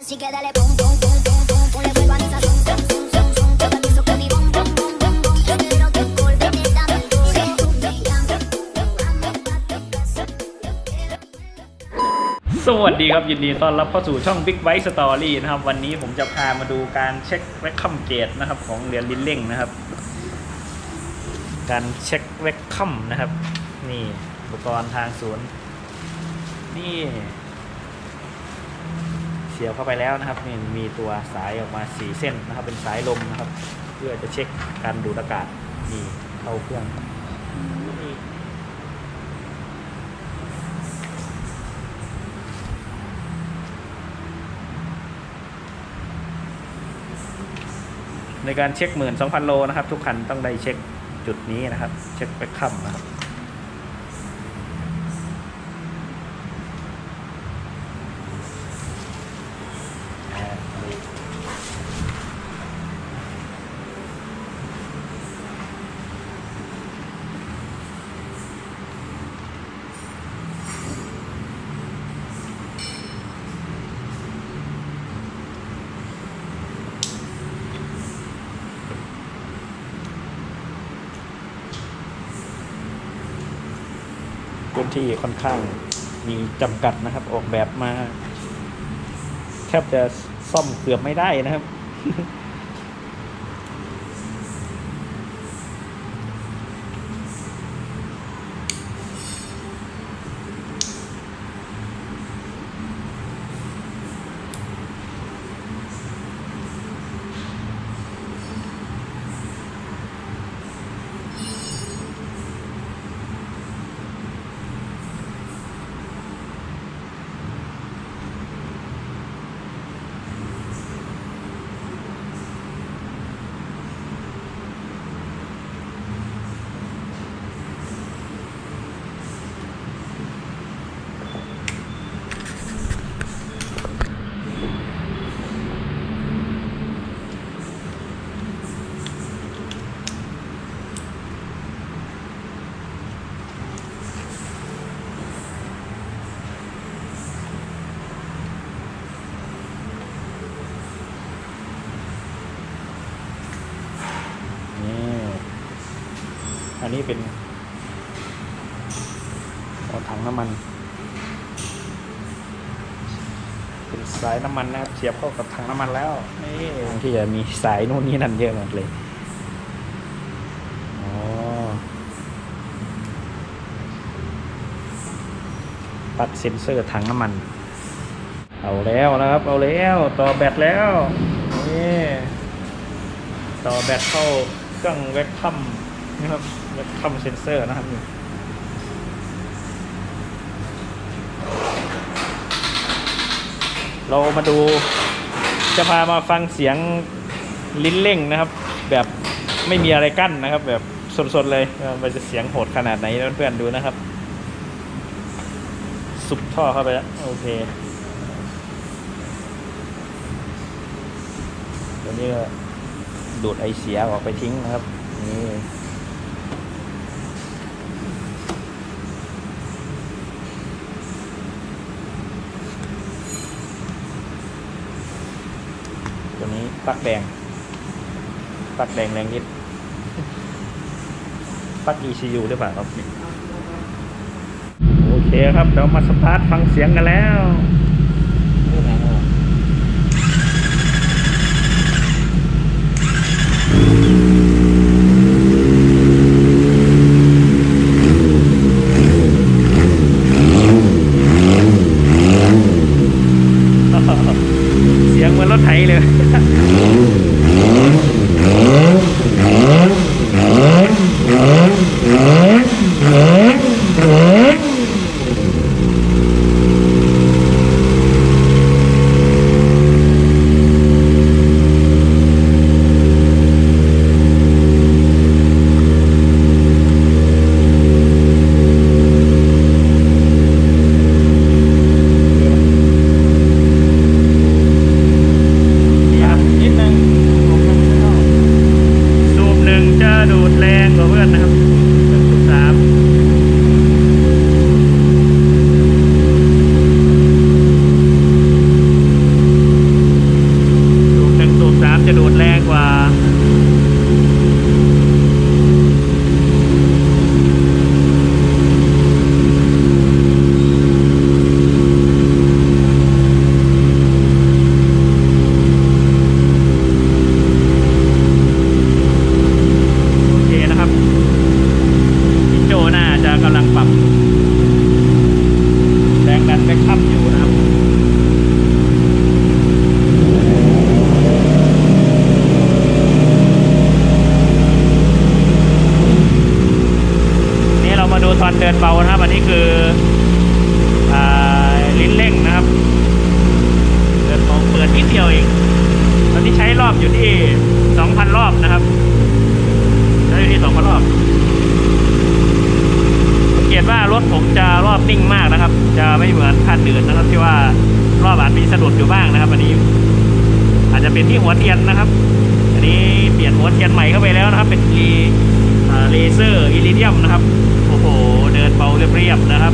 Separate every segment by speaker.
Speaker 1: Así que dale pum pum pum pum pum pum le vuelvo a mi sazón son son son son yo te pienso con mi bom bom bom bom bom yo quiero que volverte dame duro tú me llamas amo a tu casa yo quiero
Speaker 2: สวัสดีครับยินดีต้อนรับเข้าสู่ช่อง Big Bite Story นะครับ วันนี้ผมจะพามาดูการเช็คแวคคัมเกตนะครับของเรียนลินเล่งนะครับ การเช็คแวคคัมนะครับ นี่อุปกรณ์ทางสวน นี่เสียบเข้าไปแล้วนะครับนี่มีตัวสายออกมาสีเส้นนะครับ เป็นสายลมนะครับ เพื่อจะเช็คการดูดอากาศนี่เข้าเครื่องในการเช็คหมื่นสองพันโลนะครับ ทุกคันต้องได้เช็คจุดนี้นะครับ เช็คแบ็คคัมนะครับอ่านี่ พื้นที่ค่อนข้างมีจำกัดนะครับ ออกแบบมาแทบจะซ่อมเกือบไม่ได้นะครับ นี่อั นนี้เป็นเอาถังน้ำมัน เป็นสายน้ำมันนะครับเสียบเข้ากับถังน้ำมันแล้วนี่ที่จะมีสายนู่นนี่นั่นเยอะหมดเลยอ๋อปัดเซ็นเซอร์ถังน้ำมัน เอาแล้วนะครับ เอาแล้วต่อแบตแล้วนี่ต่อแบตเข้าเครื่องแวคคัมนะครับ แวคคัมเซนเซอร์นะครับนี่เรามาดูจะพามาฟังเสียงลิ้นเร่งนะครับ แบบไม่มีอะไรกั้นนะครับ แบบสดๆเลยว่ามันจะเสียงโหดขนาดไหนเพื่อนๆดูนะครับ สุบท่อเข้าไปแล้วโอเคตัวนี้ก็ดูดไอเสียออกไปทิ้งนะครับนี่ ตัวนี้ปลักแดงปลักแดงแรงนิดปลัก ECU หรือเปล่าครับโอเคครับเดี๋ยวมาสตาร์ทฟังเสียงกันแล้ว ถผมจะรอบนิ่งมากนะครับ จะไม่เหมือนคันอื่นนะครับ ที่ว่ารอบอาจมีสะดุดอยู่บ้างนะครับ อันนี้ อาจจะเป็นที่หัวเทียนนะครับ อันนี้เปลี่ยนหัวเทียนใหม่เข้าไปแล้วนะครับ เป็นเลเซอร์อิลิเดียมนะครับ โอ้โห เดินเบาเรียบๆนะครับ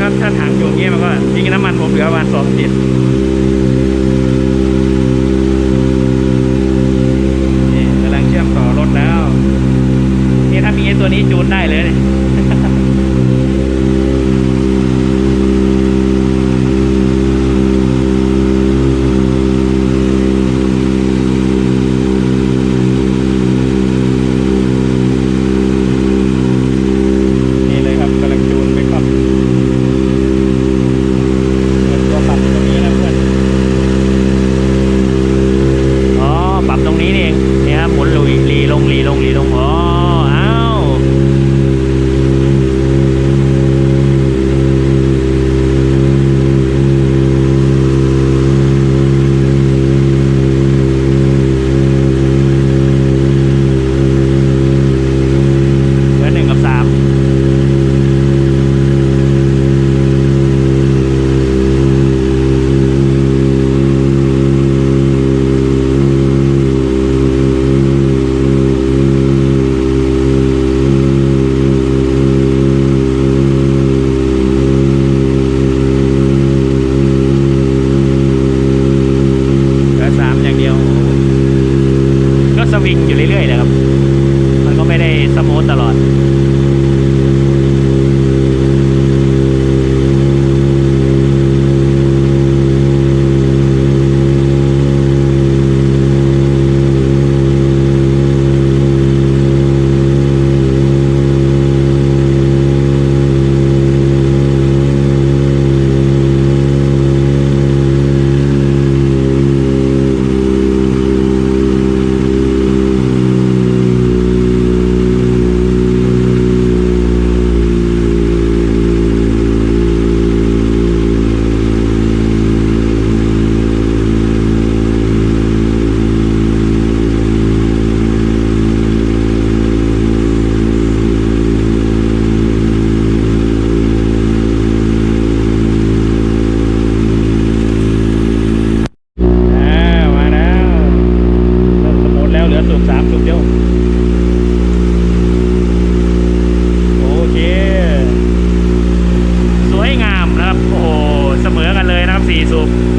Speaker 2: ครับ ถ้าถังอยู่เงี้ยมัน
Speaker 3: ก็
Speaker 2: ทิ้งน้ำมันผมเหลือประมาณสองสิบ
Speaker 3: diesel.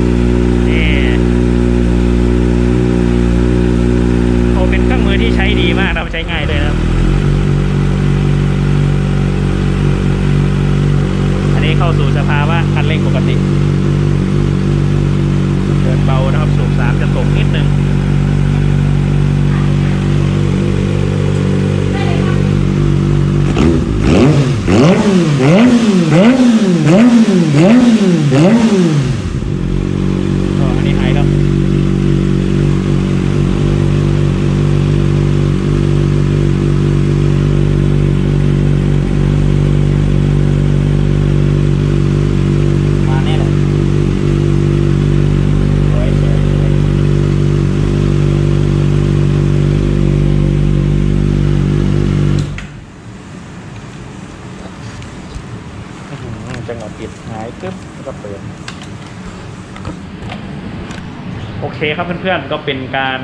Speaker 3: เค
Speaker 2: ครับเพื่อนๆ ก็เป็นการ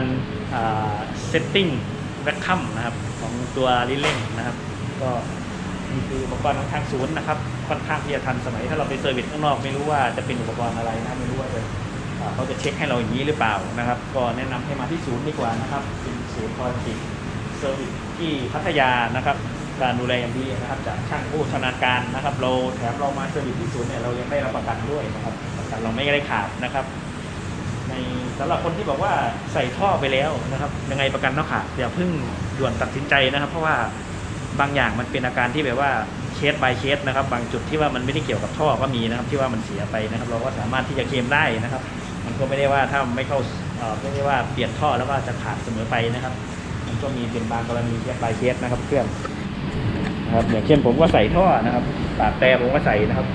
Speaker 2: เซตติ้งแบ็คคัมนะครับของตัวลิเล่งนะครับ ก็นี่คืออุปกรณ์ทางศูนย์นะครับ ค่อนข้างที่จะทันสมัยถ้าเราไปเซอร์วิสข้างนอกไม่รู้ว่าจะเป็นอุปกรณ์อะไรนะไม่รู้ว่าจะเขาจะเช็คให้เราอย่างนี้หรือเปล่านะครับ ก็แนะนำให้มาที่ศูนย์ดีกว่านะครับ เป็นศูนย์คอยจิเซอร์วิสที่พัทยานะครับการดูแลอย่างดีนะครับจากช่างผู้ชำนาญการนะครับ เราแถมเรามาเซอร์วิสที่ศูนย์เนี่ยเรายังได้รับประกันด้วยนะครับประกันเราไม่ได้ขาดนะครับ สำหรับคนที่บอกว่าใส่ท่อไปแล้วนะครับ ยังไงประกันต้องขาดอย่าเพิ่งด่วนตัดสินใจนะครับ เพราะว่าบางอย่างมันเป็นอาการที่แบบว่าเคส by เคสนะครับ บางจุดที่ว่ามันไม่ได้เกี่ยวกับท่อก็มีนะครับ ที่ว่ามันเสียไปนะครับ เราก็สามารถที่จะเคลมได้นะครับ มันก็ไม่ได้ว่าถ้าไม่เข้าเอ่อไม่ได้ว่าเปลี่ยนท่อแล้วก็จะขาดเสมอไปนะครับ มันก็มีเป็นบางกรณีเคส by เคสนะครับเพื่อนนะครับอย่างเช่นผมก็ใส่ท่อนะครับปากแต่ผมก็ใส่นะครับ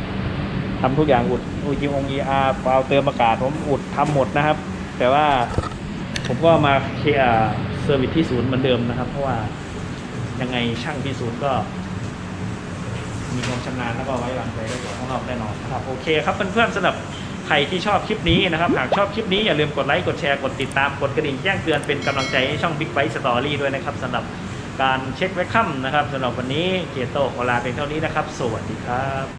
Speaker 2: ทำทุกอย่างอุดอุจิองยีอาร์เปล่าเติมอากาศผมอุดทำหมดนะครับ แต่ว่าผมก็มาเคลียร์เซอร์วิสที่ศูนย์เหมือนเดิมนะครับ เพราะว่ายังไงช่างที่ศูนย์ก็ มีความชำนาญแล้วก็ไว้วางใจได้กว่าข้างนอกแน่นอนนะครับโอเคครับเพื่อนๆสำหรับใครที่ชอบคลิปนี้นะครับ หากชอบคลิปนี้อย่าลืมกดไลค์ กดแชร์ กดติดตาม กดกระดิ่งแจ้งเตือนเป็นกำลังใจให้ช่อง Big b i t e Story ด้วยนะครับสำหรับการเช็คแวคคัมนะครับสำหรับวันนี้เกียรโตขอลาเป็นเท่านี้นะครับ สวัสดีครับ